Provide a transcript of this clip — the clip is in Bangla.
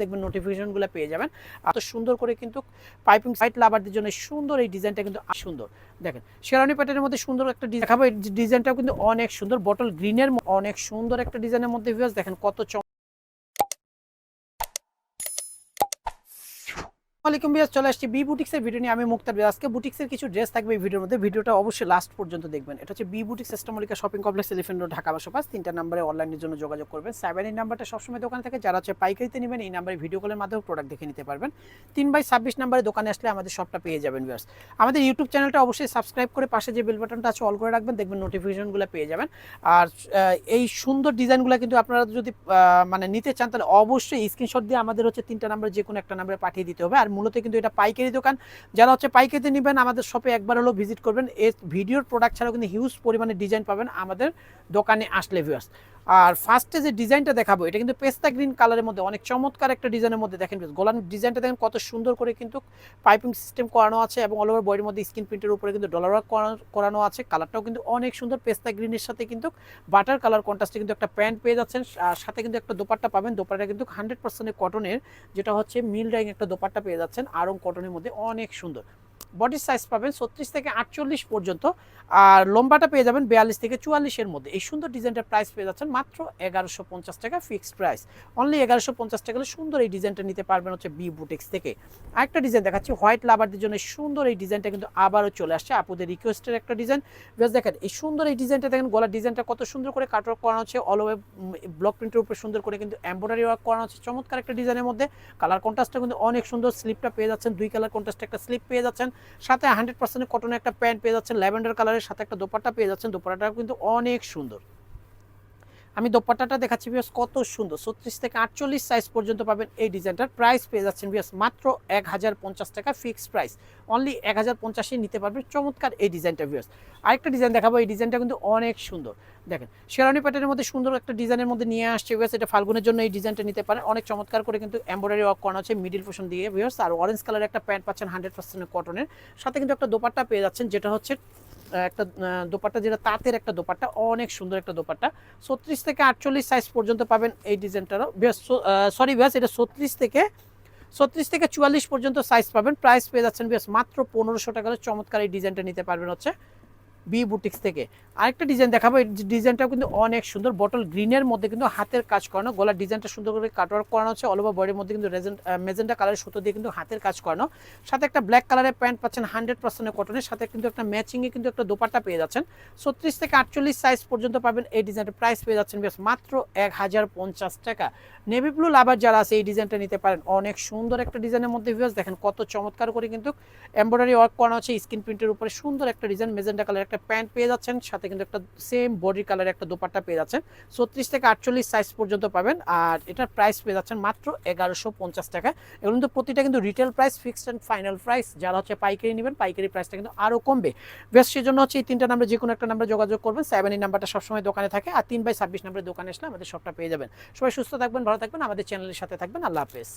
দেখবেন নোটিফিকেশনগুলো পেয়ে যাবেন। এত সুন্দর করে কিন্তু পাইপিং সাইট লাভারদের জন্য সুন্দর এই ডিজাইনটা কিন্তু সুন্দর। দেখেন, শেরানি প্যাটার্নের মধ্যে সুন্দর একটা দেখাবো, এই ডিজাইনটাও কিন্তু অনেক সুন্দর। বটল গ্রিনের অনেক সুন্দর একটা ডিজাইনের মধ্যে ভিউয়ার্স দেখেন কত ওয়ালাইকুম বিয়াস চলে আসছি বি বুটিক্সের ভিডিও নিয়ে। আমি মুক্তার বিয়াস আজকে বুটিক্সের কিছু ড্রেস থাকবে এই ভিডিওর মধ্যে। ভিডিওটা অবশ্যই লাস্ট পর্যন্ত দেখবেন। এটা হচ্ছে B boutiques সিস্টেমলিকা shopping complex elephant road Dhaka বাসো পাঁচ তিনটা নাম্বারে অনলাইনের জন্য যোগাযোগ করবেন। সেভেন এই নাম্বারটা সবসময় দোকানে থাকে। যারা হচ্ছে পাইকারিতে নেবেন, এই নাম্বারে ভিডিও কলের মাধ্যমে প্রোডাক্ট দেখে নিতে পারবেন। তিন বাই ছাব্বিশ নাম্বারে দোকানে আসলে আমাদের সবটা পেয়ে যাবেন বিয়াস আমাদের ইউটিউব চ্যানেলটা অবশ্যই সাবস্ক্রাইব করে পাশে যে বেল বাটনটা আছে অল করে রাখবেন। দেখবেন নোটিফিকেশনগুলো পেয়ে যাবেন। আর এই সুন্দর ডিজাইনগুলো কিন্তু আপনারা যদি মানে নিতে চান, তাহলে অবশ্যই স্ক্রিনশট দিয়ে আমাদের হচ্ছে তিনটা নাম্বার যে কোনো একটা নাম্বারে পাঠিয়ে দিতে হবে। আর মূলত কিন্তু এটা পাইকারি দোকান। যারা হচ্ছে পাইকারিতে নেবেন, আমাদের শপে একবার হলো ভিজিট করবেন। এর ভিডিওর প্রোডাক্ট ছাড়াও কিন্তু হিউজ পরিমাণে ডিজাইন পাবেন আমাদের দোকানে আসলে ভিউয়ার্স আর ফার্স্টে যে ডিজাইনটা দেখাবো, এটা কিন্তু পেস্তা গ্রিন কালারের মধ্যে, অনেক চমৎকার একটা ডিজাইনের মধ্যে দেখেন গোলান ডিজাইনটা দেখেন কত সুন্দর করে কিন্তু পাইপিং সিস্টেম করানো আছে এবং অল ওভার বডির মধ্যে স্ক্রিন প্রিন্টের উপরে কিন্তু ডলার ওয়ার্ক করানো আছে। কালারটাও কিন্তু অনেক সুন্দর, পেস্তা গ্রিনের সাথে কিন্তু বাটার কালার কন্ট্রাস্টে কিন্তু একটা প্যান্ট পেয়ে যাচ্ছেন। আর সাথে কিন্তু একটা দোপাট্টা পাবেন দোপাট্টা কিন্তু হান্ড্রেড পার্সেন্টের কটনের যেটা হচ্ছে মিল ডাইং একটা দোপাট্টা পেয়ে যাচ্ছেন, আরং কটনের মধ্যে অনেক সুন্দর। বডির সাইজ পাবেন ছত্রিশ থেকে আটচল্লিশ পর্যন্ত, আর লম্বাটা পেয়ে যাবেন বিয়াল্লিশ থেকে চুয়াল্লিশের মধ্যে। এই সুন্দর ডিজাইনটার প্রাইস পেয়ে যাচ্ছেন মাত্র এগারোশো পঞ্চাশ টাকা ফিক্সড প্রাইস অনলি এগারোশো পঞ্চাশ টাকা সুন্দর এই ডিজাইনটা নিতে পারবেন হচ্ছে বি বুটিক্স থেকে। আরেকটা ডিজাইন দেখাচ্ছি হোয়াইট লাভারদের জন্য সুন্দর এই ডিজাইনটা কিন্তু আবারও চলে আসছে। আপুদের রিকোয়েস্টের একটা ডিজাইন। বেশ দেখেন, এই সুন্দর এই ডিজাইনটা দেখেন, গলার ডিজাইনটা কত সুন্দর করে কাটওয়ার্ক করানো হচ্ছে অল ওয়ে ব্লক প্রিন্টের উপরে সুন্দর করে কিন্তু এমব্রয়ডারি ওয়ার্ক করানো হচ্ছে। চমৎকার একটা ডিজাইনের মধ্যে। কালার কন্ট্রাস্টটা কিন্তু অনেক সুন্দর স্লিপটা পেয়ে যাচ্ছেন, দুই কালার কন্ট্রাস্টে একটা স্লিপ পেয়ে যাচ্ছেন। সাথে হান্ড্রেড পার্সেন্ট কটনের একটা প্যান্ট পেয়ে যাচ্ছেন, ল্যাভেন্ডার কালারের সাথে একটা দোপাটা পেয়ে যাচ্ছেন দোপাটাটাও কিন্তু অনেক সুন্দর। আমি দোপাট্টাটা দেখাচ্ছি বিয়াস কত সুন্দর। ছত্রিশ থেকে আটচল্লিশ সাইজ পর্যন্ত পাবেন এই ডিজাইনটার প্রাইস পেয়ে যাচ্ছেন বিয়াস মাত্র এক হাজার পঞ্চাশ টাকা ফিক্সড প্রাইস অনলি এক হাজার পঞ্চাশে নিতে পারবেন। চমৎকার এই ডিজাইনটা বিয়াস আরেকটা ডিজাইন দেখাবো, এই ডিজাইনটা কিন্তু অনেক সুন্দর। দেখেন শেরানি প্যাটার্নের মধ্যে সুন্দর একটা ডিজাইনের মধ্যে নিয়ে আসছে বিয়াস এটা ফাল্গুনের জন্য এই ডিজাইনটা নিতে পারেন। অনেক চমৎকার করে কিন্তু এমব্রয়ডারি ওয়ার্ক করানো আছে মিডিল পোর্শন দিয়ে বিয়াস আর অরেঞ্জ কালারের একটা প্যান্ট পাচ্ছেন হান্ড্রেড পার্সেন্ট কটনের সাথে কিন্তু একটা দোপাট্টা পেয়ে যাচ্ছেন, যেটা হচ্ছে একটা দোপাট্টা, যেটা তাঁতের একটা দোপাট্টা, অনেক সুন্দর একটা দোপাট্টা। ছত্রিশ থেকে আটচল্লিশ সাইজ পর্যন্ত পাবেন এই ডিজাইনটারও। বেশ সরি ব্যাস এটা ছত্রিশ থেকে ছত্রিশ থেকে চুয়াল্লিশ পর্যন্ত সাইজ পাবেন। প্রাইস পেয়ে যাচ্ছেন, বেশ, মাত্র পনেরোশো টাকার চমৎকার এই ডিজাইনটা নিতে পারবেন হচ্ছে। বি বুটিক্স থেকে। আরেকটা ডিজাইন দেখাবো, এই ডিজাইনটাও কিন্তু অনেক সুন্দর। বটল গ্রিনের মধ্যে কিন্তু হাতের কাজ করানো, গলার ডিজাইনটা সুন্দর করে কাটওয়ার্ক করানো হচ্ছে। অল ওভার বডির মধ্যে কিন্তু মেজেন্টা কালারের সুতো দিয়ে কিন্তু হাতের কাজ করানো। সাথে একটা ব্ল্যাক কালারের প্যান্ট পাচ্ছেন হান্ড্রেড পার্সেন্টের কটনের সাথে কিন্তু একটা ম্যাচিংয়ে কিন্তু একটা দোপাট্টা পেয়ে যাচ্ছেন। ছত্রিশ থেকে আটচল্লিশ সাইজ পর্যন্ত পাবেন এই ডিজাইনটার প্রাইস পেয়ে যাচ্ছেন বেশ মাত্র এক হাজার পঞ্চাশ টাকা। নেভি ব্লু লাভার যারা আছে, এই ডিজাইনটা নিতে পারেন। অনেক সুন্দর একটা ডিজাইনের মধ্যে ভিউয়ার্স দেখেন কত চমৎকার করে কিন্তু এমব্রয়ডারি ওয়ার্ক করানো আছে স্ক্রিন প্রিন্টের উপরে সুন্দর একটা ডিজাইন মেজেন্টা কালার একটা প্যান্ট পেয়ে যাচ্ছেন, সাথে কিন্তু একটা সেম বডি কালারের একটা দোপাট্টা পেয়ে যাচ্ছেন। ছত্রিশ থেকে আটচল্লিশ সাইজ পর্যন্ত পাবেন আর এটার প্রাইস পেয়ে যাচ্ছেন মাত্র এগারোশো পঞ্চাশ টাকা। এগুলো কিন্তু প্রতিটা কিন্তু retail price fixed and final price যারা হচ্ছে পাইকারি নেবেন, পাইকারি প্রাইসটা কিন্তু আরও কমবে। বেশ সেই জন্য হচ্ছে এই তিনটা নাম্বার যে কোনো একটা নাম্বার যোগাযোগ করবেন। সেভেন এই নাম্বারটা সবসময় দোকানে থাকে আর তিন বাই ছাব্বিশ নাম্বারের দোকানে আসলে আমাদের সবটা পেয়ে যাবেন। সবাই সুস্থ থাকবেন, ভালো থাকবেন, আমাদের চ্যানেলের সাথে থাকবেন। আল্লাহ হাফেজ।